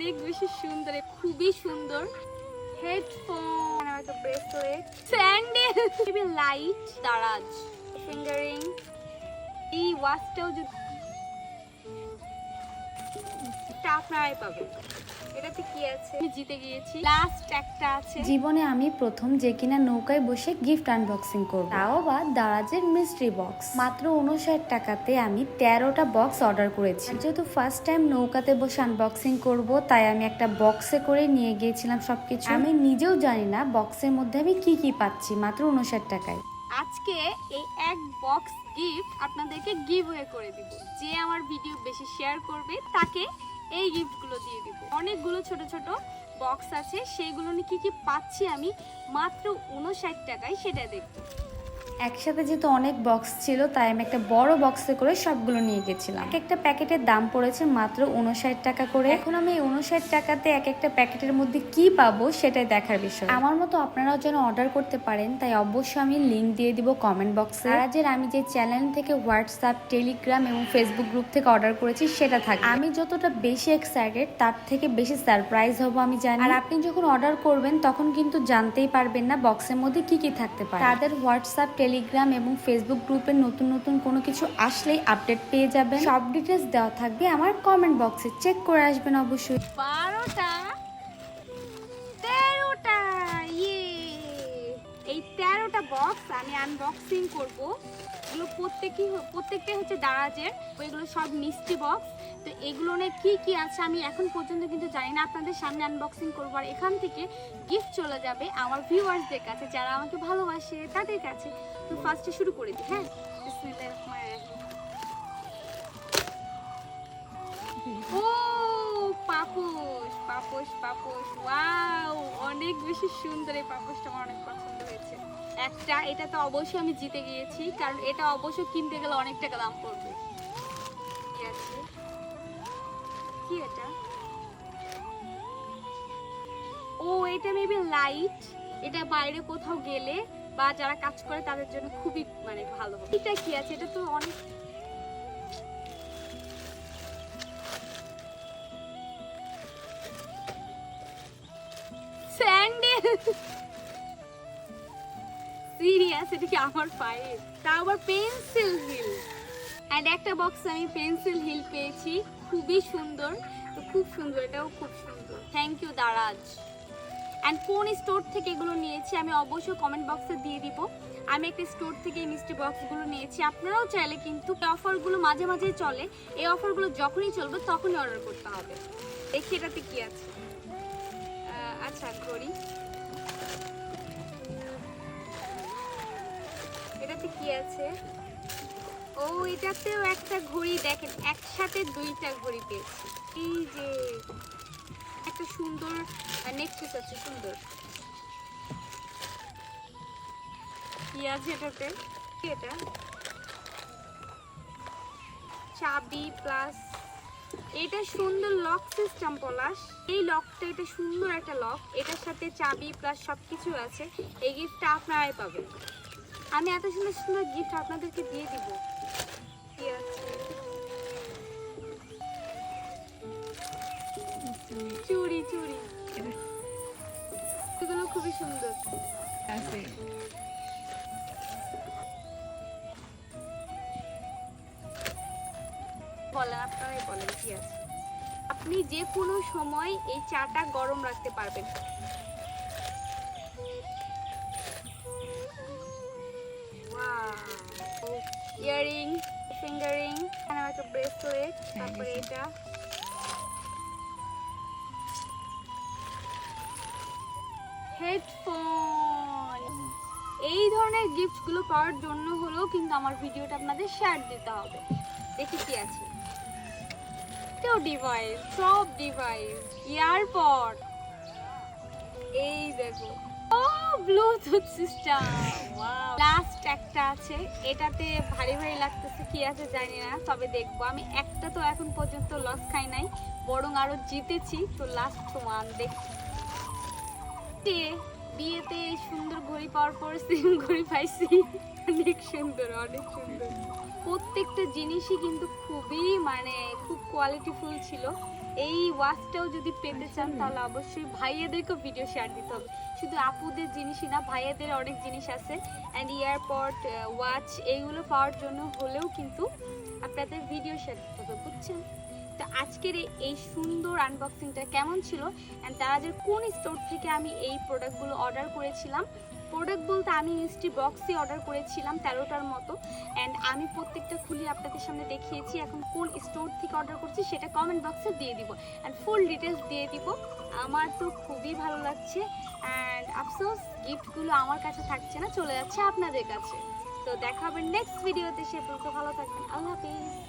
অনেক বেশি সুন্দর খুবই সুন্দর। হেডফোন একটা bracelet sandal light Daraz finger ring এই ওয়াচটাও যদি এটা আপনারাই এটাতে কি আছে? জিতে গিয়েছি। লাস্ট একটা আছে। জীবনে আমি প্রথম যে কিনা নৌকায় বসে গিফট আনবক্সিং করব। তাও বা দারাজের মিস্ট্রি বক্স মাত্র উনষাট টাকাতে আমি তেরোটা বক্স অর্ডার করেছি। যেহেতু ফার্স্ট টাইম নৌকাতে বসে আনবক্সিং করব তাই আমি একটা বক্সে করে নিয়ে গিয়েছিলাম সবকিছু। আমি নিজেও জানি না বক্সের মধ্যে আমি কি কি পাচ্ছি মাত্র উনষাট টাকায়। আজকে এই এক বক্স গিফট আপনাদেরকে গিভ ওয়ে করে দিব। যে আমার ভিডিও বেশি শেয়ার করবে, তাকে এই গিফটগুলো দিয়ে দিব। অনেকগুলো ছোট ছোট বক্স আছে, সেইগুলো নিয়ে কী কী পাচ্ছি আমি মাত্র উনষাট টাকায় সেটা দেখব। একসাথে যেহেতু অনেক বক্স ছিল, তাই আমি একটা বড় বক্সে করে সবগুলো নিয়ে গেছিলাম। এক একটা প্যাকেটের দাম পড়েছে মাত্র উনষাট টাকা করে। এখন আমি এই উনষাট টাকাতে এক একটা প্যাকেটের মধ্যে কি পাবো সেটাই দেখার বিষয়। আমার মতো আপনারাও যেন অর্ডার করতে পারেন, তাই অবশ্যই আমি লিঙ্ক দিয়ে দিব কমেন্ট বক্সে আজের আমি যে চ্যানেল থেকে হোয়াটসঅ্যাপ টেলিগ্রাম এবং ফেসবুক গ্রুপ থেকে অর্ডার করেছি, সেটা থাকে আমি যতটা বেশি এক্সাইটেড তার থেকে বেশি সারপ্রাইজ হব আমি জানি। আর আপনি যখন অর্ডার করবেন, তখন কিন্তু জানতেই পারবেন না বক্সের মধ্যে কি কি থাকতে পারে। তাদের হোয়াটসঅ্যাপ টেলিগ্রাম এবং ফেসবুক গ্রুপের নতুন নতুন কোনো কিছু আসলেই আপডেট পেয়ে যাবেন। সব ডিটেলস দেওয়া থাকবে আমার কমেন্ট বক্সে চেক করে আসবেন অবশ্যই। বারোটা, তেরোটা ইয়ে। এই তেরোটা বক্স আমি আনবক্সিং করব। এগুলো প্রত্যেকই প্রত্যেকটাই হচ্ছে দারাজের। ওইগুলো সব মিষ্টি বক্স তো এগুলো নিয়ে কী কী আছে আমি এখন পর্যন্ত কিন্তু জানি না। আপনাদের সামনে আনবক্সিং করব আর এখান থেকে গিফট চলে যাবে আমার ভিউয়ার্সদের কাছে, যারা আমাকে ভালোবাসে তাদের কাছে। তো ফার্স্টে শুরু করে দিই হ্যাঁ। ও, পাপোশ পাপোশ পাপোশ। ওয়াও, অনেক বেশি সুন্দর এই পাপোশটা, আমার অনেক পছন্দ হয়েছে। একটা, এটা তো অবশ্যই আমি জিতে গিয়েছি, কারণ এটা অবশ্যই কিনতে গেলে অনেক টাকা দাম পড়বে। কি আছে? কি এটা? ও, এটা মেবি লাইট এটা বাইরে কোথাও গেলে বা যারা কাজ করে তাদের জন্য খুবই মানে ভালো এটা কি আছে? এটা তো অনেক স্যান্ডেল! সিরিয়াস, এটা কি আমার পায়ে? তা আবার পেন্সিল হিল। অ্যান্ড একটা বক্স আমি পেন্সিল হিল পেয়েছি। খুবই সুন্দর। তো খুব সুন্দর, এটাও খুব সুন্দর। Thank you Daraz. অ্যান্ড কোন স্টোর থেকে এগুলো নিয়েছি, আমি অবশ্যই কমেন্ট বক্সে দিয়ে দিব। আমি একটা স্টোর থেকে এই মিষ্টি বক্সগুলো নিয়েছি। আপনারাও চাইলে কিন্তু অফারগুলো মাঝে মাঝে চলে। এই অফারগুলো যখনই চলবে, তখনই অর্ডার করতে হবে। দেখি এটাতে কী আছে। আচ্ছা ঘড়ি এটাতে কী আছে? ও, এটাতেও একটা ঘড়ি দেখেন, একসাথে দুইটা ঘড়ি পেয়েছি। এই যে, একটা সুন্দর নেকলেস আছে, সুন্দর। কি আছে এটাতে? এটা? চাবি প্লাস এটা সুন্দর লক সিস্টেম পলাশ। এই লকটা এটা সুন্দর একটা লক এটার সাথে চাবি প্লাস সবকিছু আছে। এই গিফটটা আপনারাই পাবেন। আমি এত সুন্দর সুন্দর গিফট আপনাদেরকে দিয়ে দিব। কি আছে চুড়ি চুড়ি এগুলো খুবই সুন্দর। আছে। বলেন আপনারাই বলেন কি আছে। আপনি যে কোনো সময় এই চাটা গরম রাখতে পারবেন। ব্রেসলেট তারপরে এটা হেডফোন এই ধরনের গিফটগুলো পাওয়ার জন্য হলেও কিন্তু আমার ভিডিওটা আপনাদের শেয়ার দিতে হবে। দেখি কি আছে। তো ডিভাইস সব ডিভাইস ইয়ারপড এই দেখো। ব্লুটুথ সিস্টেম লাস্ট একটা আছে। এটাতে ভারী ভারী লাগতেছে, কি আছে জানি না, তবে দেখব। আমি একটা তো এখন পর্যন্ত লস খাই নাই, বরং আরও জিতেছি। তো লাস্ট ওয়ান বিয়ে বিয়েতে এই সুন্দর ঘড়ি পাওয়ার পর সেম ঘড়ি পাইছি। অনেক সুন্দর অনেক সুন্দর। প্রত্যেকটা জিনিসই কিন্তু খুবই মানে খুব কোয়ালিটিফুল ছিল। এই ওয়াচটাও যদি পেতে চান তাহলে অবশ্যই ভাইয়াদেরকেও ভিডিও শেয়ার দিতে হবে। শুধু আপুদের জিনিসই না ভাইয়াদের অনেক জিনিস আছে। অ্যান্ড এয়ারপড ওয়াচ এইগুলো পাওয়ার জন্য হলেও কিন্তু আপনাদের ভিডিও শেয়ার দিতে হবে বুঝছেন? তো আজকের এই- সুন্দর আনবক্সিংটা কেমন ছিল অ্যান্ড তারাজের কোন স্টোর থেকে আমি এই প্রোডাক্টগুলো অর্ডার করেছিলাম? প্রোডাক্ট বলতে আমি মিষ্টি বক্সই অর্ডার করেছিলাম তেরোটার মতো অ্যান্ড আমি প্রত্যেকটা খুলে আপনাদের সামনে দেখিয়েছি, এখন কোন স্টোর থেকে অর্ডার করছি সেটা কমেন্ট বক্সে দিয়ে দিব অ্যান্ড ফুল ডিটেলস দিয়ে দিব। আমার তো খুবই ভালো লাগছে অ্যান্ড আফসোস গিফটগুলো আমার কাছে থাকছে না, চলে যাচ্ছে আপনাদের কাছে। তো দেখা হবে নেক্সট ভিডিওতে সে পর্যন্ত ভালো থাকবেন, আল্লাহ হাফিজ।